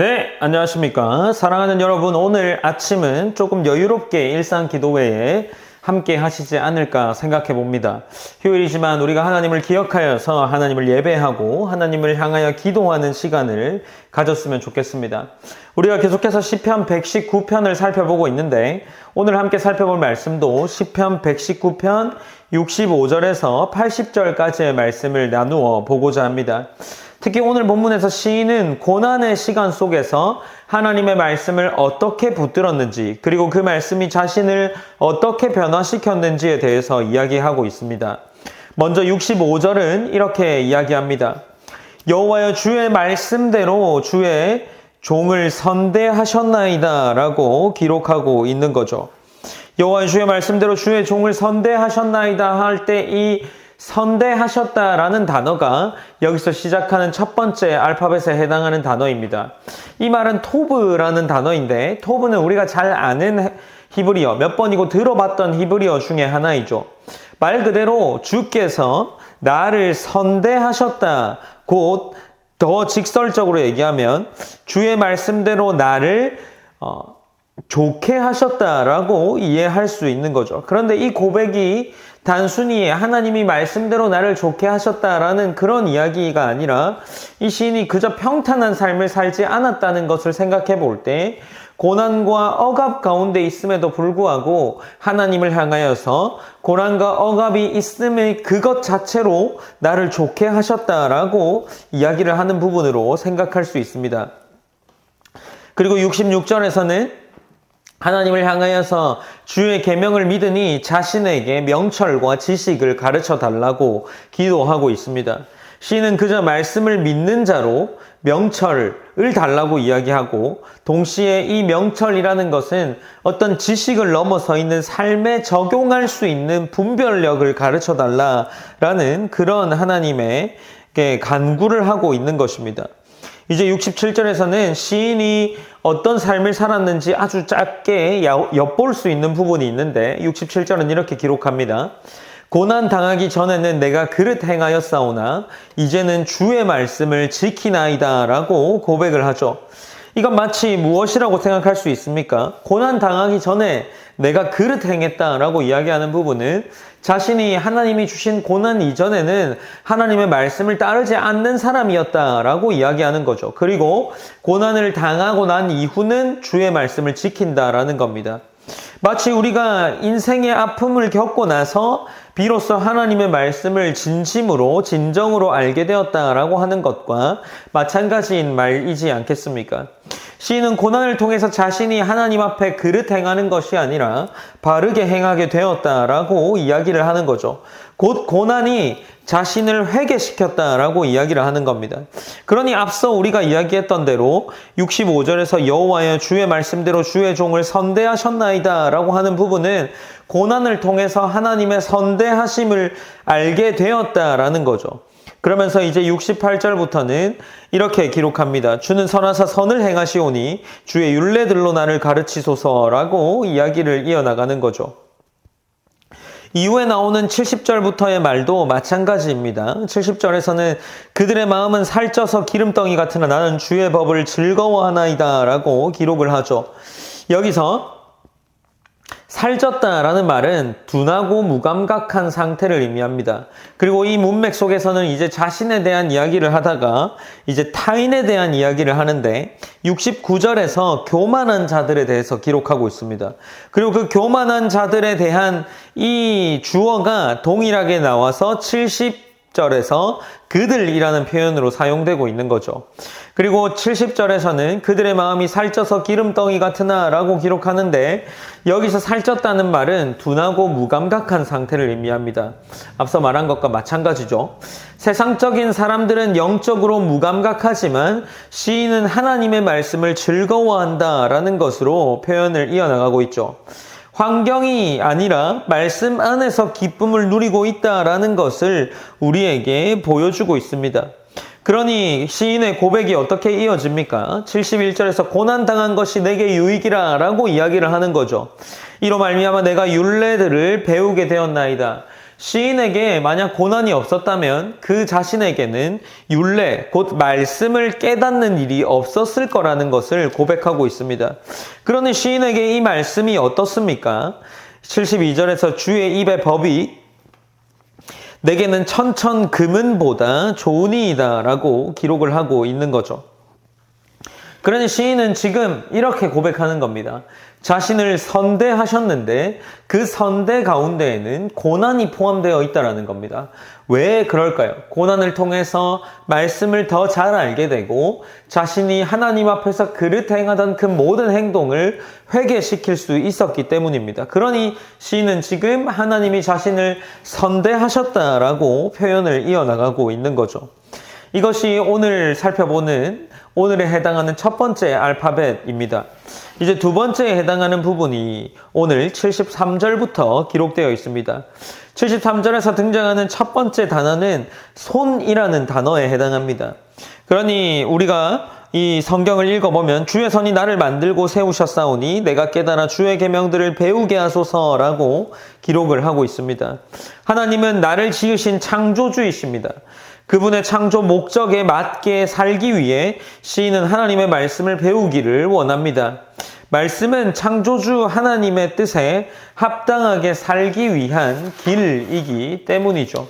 네, 안녕하십니까. 사랑하는 여러분, 오늘 아침은 조금 여유롭게 일상 기도회에 함께 하시지 않을까 생각해 봅니다. 휴일이지만 우리가 하나님을 기억하여서 하나님을 예배하고 하나님을 향하여 기도하는 시간을 가졌으면 좋겠습니다. 우리가 계속해서 시편 119편을 살펴보고 있는데 오늘 함께 살펴볼 말씀도 시편 119편 65절에서 80절까지의 말씀을 나누어 보고자 합니다. 특히 오늘 본문에서 시인은 고난의 시간 속에서 하나님의 말씀을 어떻게 붙들었는지 그리고 그 말씀이 자신을 어떻게 변화시켰는지에 대해서 이야기하고 있습니다. 먼저 65절은 이렇게 이야기합니다. 여호와여 주의 말씀대로 주의 종을 선대하셨나이다라고 기록하고 있는 거죠. 여호와 주의 말씀대로 주의 종을 선대하셨나이다 할 때 이 선대하셨다라는 단어가 여기서 시작하는 첫 번째 알파벳에 해당하는 단어입니다. 이 말은 토브라는 단어인데 토브는 우리가 잘 아는 히브리어 몇 번이고 들어봤던 히브리어 중에 하나이죠. 말 그대로 주께서 나를 선대하셨다. 곧 더 직설적으로 얘기하면 주의 말씀대로 나를 어, 좋게 하셨다라고 이해할 수 있는 거죠. 그런데 이 고백이 단순히 하나님이 말씀대로 나를 좋게 하셨다라는 그런 이야기가 아니라 이 시인이 그저 평탄한 삶을 살지 않았다는 것을 생각해 볼 때 고난과 억압 가운데 있음에도 불구하고 하나님을 향하여서 고난과 억압이 있음의 그것 자체로 나를 좋게 하셨다라고 이야기를 하는 부분으로 생각할 수 있습니다. 그리고 66절에서는 하나님을 향하여서 주의 계명을 믿으니 자신에게 명철과 지식을 가르쳐 달라고 기도하고 있습니다. 시인은 그저 말씀을 믿는 자로 명철을 달라고 이야기하고 동시에 이 명철이라는 것은 어떤 지식을 넘어서 있는 삶에 적용할 수 있는 분별력을 가르쳐 달라라는 그런 하나님의 간구를 하고 있는 것입니다. 이제 67절에서는 시인이 어떤 삶을 살았는지 아주 짧게 엿볼 수 있는 부분이 있는데 67절은 이렇게 기록합니다. 고난 당하기 전에는 내가 그릇 행하였사오나 이제는 주의 말씀을 지키나이다 라고 고백을 하죠. 이건 마치 무엇이라고 생각할 수 있습니까? 고난 당하기 전에 내가 그릇 행했다라고 이야기하는 부분은 자신이 하나님이 주신 고난 이전에는 하나님의 말씀을 따르지 않는 사람이었다라고 이야기하는 거죠. 그리고 고난을 당하고 난 이후는 주의 말씀을 지킨다라는 겁니다. 마치 우리가 인생의 아픔을 겪고 나서 비로소 하나님의 말씀을 진심으로 진정으로 알게 되었다라고 하는 것과 마찬가지인 말이지 않겠습니까? 시인은 고난을 통해서 자신이 하나님 앞에 그릇 행하는 것이 아니라 바르게 행하게 되었다라고 이야기를 하는 거죠. 곧 고난이 자신을 회개시켰다라고 이야기를 하는 겁니다. 그러니 앞서 우리가 이야기했던 대로 65절에서 여호와여 주의 말씀대로 주의 종을 선대하셨나이다라고 하는 부분은 고난을 통해서 하나님의 선대하심을 알게 되었다라는 거죠. 그러면서 이제 68절부터는 이렇게 기록합니다. 주는 선하사 선을 행하시오니 주의 윤례들로 나를 가르치소서라고 이야기를 이어나가는 거죠. 이후에 나오는 70절부터의 말도 마찬가지입니다. 70절에서는 그들의 마음은 살쪄서 기름덩이 같으나 나는 주의 법을 즐거워하나이다 라고 기록을 하죠. 여기서 살쪘다라는 말은 둔하고 무감각한 상태를 의미합니다. 그리고 이 문맥 속에서는 이제 자신에 대한 이야기를 하다가 이제 타인에 대한 이야기를 하는데 69절에서 교만한 자들에 대해서 기록하고 있습니다. 그리고 그 교만한 자들에 대한 이 주어가 동일하게 나와서 70 절에서 그들이라는 표현으로 사용되고 있는 거죠. 그리고 70절에서는 그들의 마음이 살쪄서 기름덩이 같으나 라고 기록하는데 여기서 살쪘다는 말은 둔하고 무감각한 상태를 의미합니다. 앞서 말한 것과 마찬가지죠. 세상적인 사람들은 영적으로 무감각하지만 시인은 하나님의 말씀을 즐거워한다 라는 것으로 표현을 이어나가고 있죠. 환경이 아니라 말씀 안에서 기쁨을 누리고 있다라는 것을 우리에게 보여주고 있습니다. 그러니 시인의 고백이 어떻게 이어집니까? 71절에서 고난 당한 것이 내게 유익이라 라고 이야기를 하는 거죠. 이로 말미암아 내가 율례들을 배우게 되었나이다. 시인에게 만약 고난이 없었다면 그 자신에게는 율례, 곧 말씀을 깨닫는 일이 없었을 거라는 것을 고백하고 있습니다. 그러니 시인에게 이 말씀이 어떻습니까? 72절에서 주의 입의 법이 내게는 천천 금은보다 좋으니이다 라고 기록을 하고 있는 거죠. 그러니 시인은 지금 이렇게 고백하는 겁니다. 자신을 선대하셨는데 그 선대 가운데에는 고난이 포함되어 있다라는 겁니다. 왜 그럴까요? 고난을 통해서 말씀을 더 잘 알게 되고 자신이 하나님 앞에서 그릇 행하던 그 모든 행동을 회개시킬 수 있었기 때문입니다. 그러니 시인은 지금 하나님이 자신을 선대하셨다라고 표현을 이어나가고 있는 거죠. 이것이 오늘 살펴보는 오늘에 해당하는 첫 번째 알파벳입니다. 이제 두 번째에 해당하는 부분이 오늘 73절부터 기록되어 있습니다. 73절에서 등장하는 첫 번째 단어는 손이라는 단어에 해당합니다. 그러니 우리가 이 성경을 읽어보면 주의 선이 나를 만들고 세우셨사오니 내가 깨달아 주의 계명들을 배우게 하소서라고 기록을 하고 있습니다. 하나님은 나를 지으신 창조주이십니다. 그분의 창조 목적에 맞게 살기 위해 시인은 하나님의 말씀을 배우기를 원합니다. 말씀은 창조주 하나님의 뜻에 합당하게 살기 위한 길이기 때문이죠.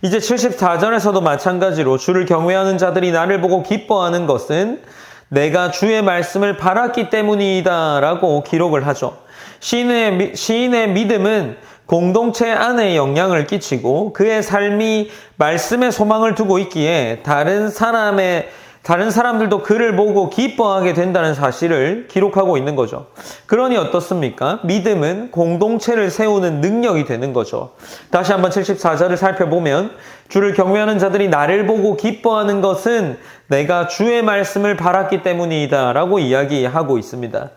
이제 74절에서도 마찬가지로 주를 경외하는 자들이 나를 보고 기뻐하는 것은 내가 주의 말씀을 바랐기 때문이다 라고 기록을 하죠. 시인의, 시인의 믿음은 공동체 안에 영향을 끼치고 그의 삶이 말씀에 소망을 두고 있기에 다른 사람의 다른 사람들도 그를 보고 기뻐하게 된다는 사실을 기록하고 있는 거죠. 그러니 어떻습니까? 믿음은 공동체를 세우는 능력이 되는 거죠. 다시 한번 74절을 살펴보면 주를 경외하는 자들이 나를 보고 기뻐하는 것은 내가 주의 말씀을 바랐기 때문이다 라고 이야기하고 있습니다.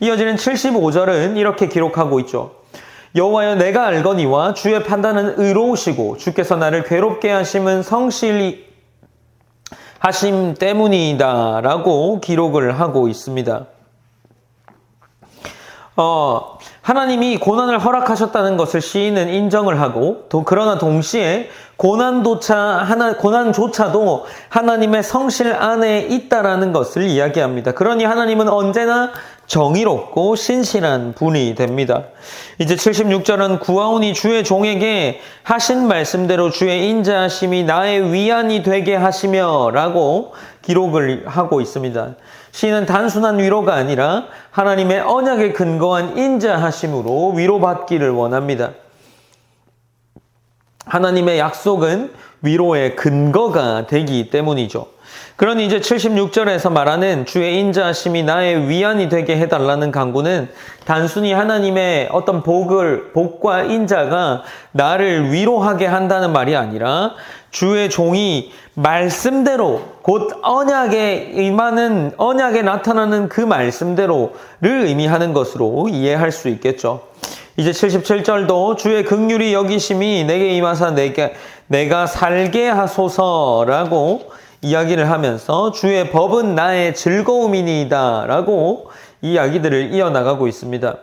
이어지는 75절은 이렇게 기록하고 있죠. 여호와여 내가 알거니와 주의 판단은 의로우시고 주께서 나를 괴롭게 하심은 성실히 하심 때문이다라고 기록을 하고 있습니다. 어, 하나님이 고난을 허락하셨다는 것을 시인은 인정을 하고 또 그러나 동시에 고난조차 하나 고난조차도 하나님의 성실 안에 있다라는 것을 이야기합니다. 그러니 하나님은 언제나 정의롭고 신실한 분이 됩니다. 이제 76절은 구하오니 주의 종에게 하신 말씀대로 주의 인자하심이 나의 위안이 되게 하시며 라고 기록을 하고 있습니다. 시는 단순한 위로가 아니라 하나님의 언약에 근거한 인자하심으로 위로받기를 원합니다. 하나님의 약속은 위로의 근거가 되기 때문이죠. 그러니 이제 76절에서 말하는 주의 인자하심이 나의 위안이 되게 해달라는 강구는 단순히 하나님의 어떤 복을, 복과 인자가 나를 위로하게 한다는 말이 아니라 주의 종이 말씀대로 곧 언약에 임하는 언약에 나타나는 그 말씀대로를 의미하는 것으로 이해할 수 있겠죠. 이제 77절도 주의 극률이 여기심이 내게 임하사 내게 내가 살게 하소서라고 이야기를 하면서 주의 법은 나의 즐거움이니이다 라고 이야기들을 이어나가고 있습니다.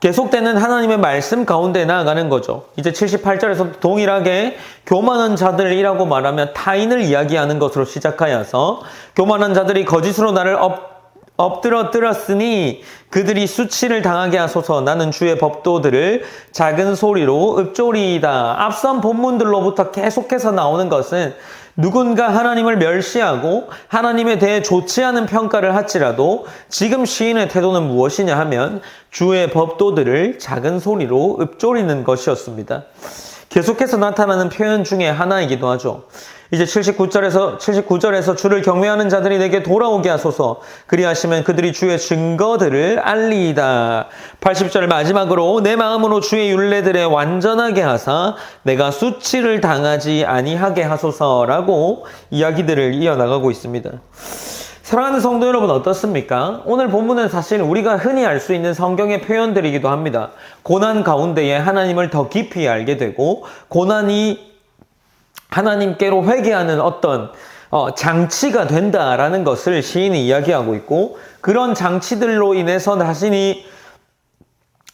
계속되는 하나님의 말씀 가운데 나아가는 거죠. 이제 78절에서 동일하게 교만한 자들이라고 말하면 타인을 이야기하는 것으로 시작하여서 교만한 자들이 거짓으로 나를 엎, 엎드러뜨렸으니 그들이 수치를 당하게 하소서 나는 주의 법도들을 작은 소리로 읊조리이다. 앞선 본문들로부터 계속해서 나오는 것은 누군가 하나님을 멸시하고 하나님에 대해 좋지 않은 평가를 할지라도 지금 시인의 태도는 무엇이냐 하면 주의 법도들을 작은 소리로 읊조리는 것이었습니다. 계속해서 나타나는 표현 중에 하나이기도 하죠. 이제 79절에서 79절에서 주를 경외하는 자들이 내게 돌아오게 하소서. 그리하시면 그들이 주의 증거들을 알리이다. 80절 마지막으로 내 마음으로 주의 윤례들에 완전하게 하사 내가 수치를 당하지 아니하게 하소서라고 이야기들을 이어나가고 있습니다. 사랑하는 성도 여러분 어떻습니까? 오늘 본문은 사실 우리가 흔히 알 수 있는 성경의 표현들이기도 합니다. 고난 가운데에 하나님을 더 깊이 알게 되고 고난이 하나님께로 회개하는 어떤 어, 장치가 된다라는 것을 시인이 이야기하고 있고 그런 장치들로 인해서 자신이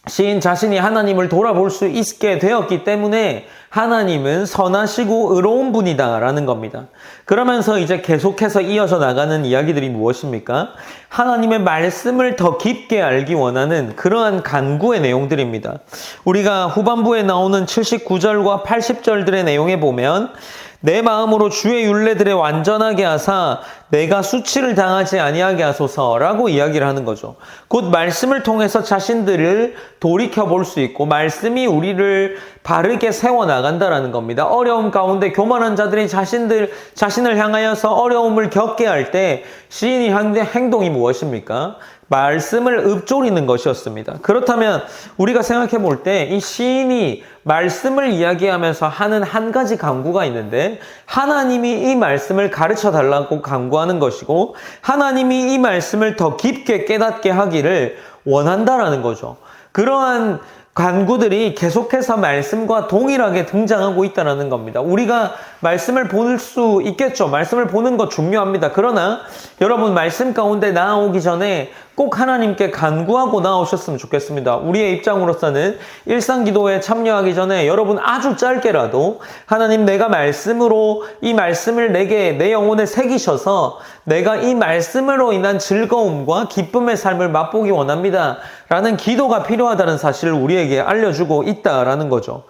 시인 자신이 하나님을 돌아볼 수 있게 되었기 때문에 하나님은 선하시고 의로운 분이다라는 겁니다. 그러면서 이제 계속해서 이어져 나가는 이야기들이 무엇입니까? 하나님의 말씀을 더 깊게 알기 원하는 그러한 간구의 내용들입니다. 우리가 후반부에 나오는 79절과 80절들의 내용에 보면 내 마음으로 주의 윤례들에 완전하게 하사 내가 수치를 당하지 아니하게 하소서라고 이야기를 하는 거죠. 곧 말씀을 통해서 자신들을 돌이켜 볼 수 있고 말씀이 우리를 바르게 세워 나간다라는 겁니다. 어려움 가운데 교만한 자들이 자신들 자신을 향하여서 어려움을 겪게 할 때 시인이 한 행동이 무엇입니까? 말씀을 읊조리는 것이었습니다. 그렇다면 우리가 생각해 볼 때 이 시인이 말씀을 이야기하면서 하는 한 가지 강구가 있는데 하나님이 이 말씀을 가르쳐 달라고 강구하는 것이고 하나님이 이 말씀을 더 깊게 깨닫게 하기를 원한다라는 거죠. 그러한 간구들이 계속해서 말씀과 동일하게 등장하고 있다는 겁니다. 우리가 말씀을 볼 수 있겠죠. 말씀을 보는 것 중요합니다. 그러나 여러분 말씀 가운데 나오기 전에 꼭 하나님께 간구하고 나오셨으면 좋겠습니다. 우리의 입장으로서는 일상 기도에 참여하기 전에 여러분 아주 짧게라도 하나님 내가 말씀으로 이 말씀을 내게 내 영혼에 새기셔서 내가 이 말씀으로 인한 즐거움과 기쁨의 삶을 맛보기 원합니다. 라는 기도가 필요하다는 사실을 우리에게 알려주고 있다라는 거죠.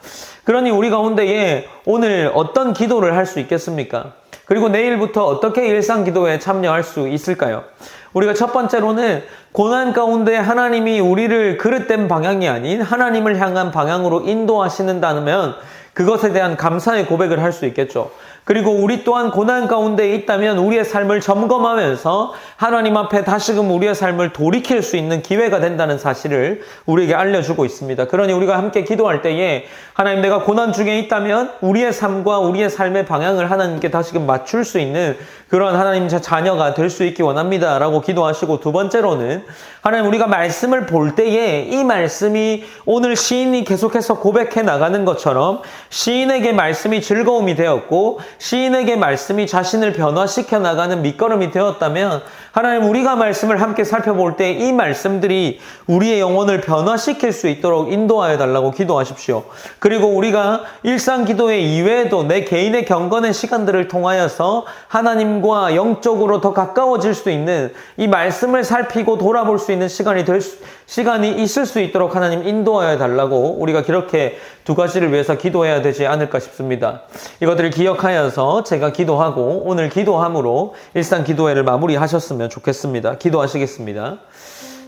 그러니 우리 가운데에 오늘 어떤 기도를 할 수 있겠습니까? 그리고 내일부터 어떻게 일상 기도에 참여할 수 있을까요? 우리가 첫 번째로는 고난 가운데 하나님이 우리를 그릇된 방향이 아닌 하나님을 향한 방향으로 인도하시는다면 그것에 대한 감사의 고백을 할 수 있겠죠. 그리고 우리 또한 고난 가운데 있다면 우리의 삶을 점검하면서 하나님 앞에 다시금 우리의 삶을 돌이킬 수 있는 기회가 된다는 사실을 우리에게 알려주고 있습니다. 그러니 우리가 함께 기도할 때에 하나님 내가 고난 중에 있다면 우리의 삶과 우리의 삶의 방향을 하나님께 다시금 맞출 수 있는 그런 하나님 제 자녀가 될 수 있기 원합니다. 라고 기도하시고 두 번째로는 하나님 우리가 말씀을 볼 때에 이 말씀이 오늘 시인이 계속해서 고백해 나가는 것처럼 시인에게 말씀이 즐거움이 되었고 시인에게 말씀이 자신을 변화시켜 나가는 밑거름이 되었다면 하나님 우리가 말씀을 함께 살펴볼 때 이 말씀들이 우리의 영혼을 변화시킬 수 있도록 인도하여 달라고 기도하십시오. 그리고 우리가 일상 기도의 이외에도 내 개인의 경건의 시간들을 통하여서 하나님과 영적으로 더 가까워질 수 있는 이 말씀을 살피고 돌아볼 수 있는 시간이 될 수, 시간이 있을 수 있도록 하나님 인도하여 달라고 우리가 그렇게 두 가지를 위해서 기도해야 되지 않을까 싶습니다. 이것들을 기억하여서 제가 기도하고 오늘 기도함으로 일상 기도회를 마무리하셨으면 좋겠습니다. 기도하시겠습니다.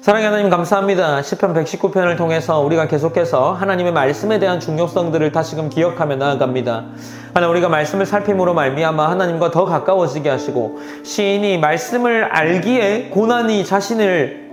사랑의 하나님 감사합니다. 시편 119편을 통해서 우리가 계속해서 하나님의 말씀에 대한 중요성들을 다시금 기억하며 나아갑니다. 하나님 우리가 말씀을 살핌으로 말미암아 하나님과 더 가까워지게 하시고 시인이 말씀을 알기에 고난이 자신을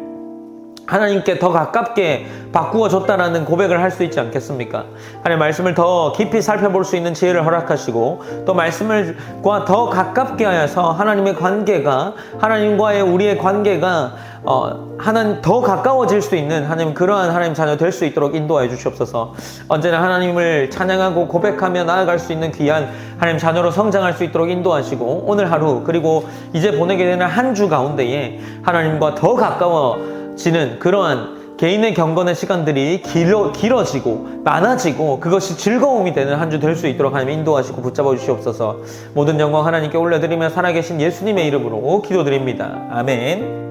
하나님께 더 가깝게 바꾸어 줬다라는 고백을 할 수 있지 않겠습니까? 하나님 말씀을 더 깊이 살펴볼 수 있는 지혜를 허락하시고 또 말씀을과 더 가깝게 하여서 하나님의 관계가 하나님과의 우리의 관계가 어, 하나님 더 가까워질 수 있는 하나님 그러한 하나님 자녀 될 수 있도록 인도하여 주시옵소서. 언제나 하나님을 찬양하고 고백하며 나아갈 수 있는 귀한 하나님 자녀로 성장할 수 있도록 인도하시고 오늘 하루 그리고 이제 보내게 되는 한 주 가운데에 하나님과 더 가까워 지는 그러한 개인의 경건의 시간들이 길어, 길어지고 많아지고 그것이 즐거움이 되는 한 주 될 수 있도록 하나님 인도하시고 붙잡아 주시옵소서 모든 영광 하나님께 올려드리며 살아계신 예수님의 이름으로 기도드립니다. 아멘.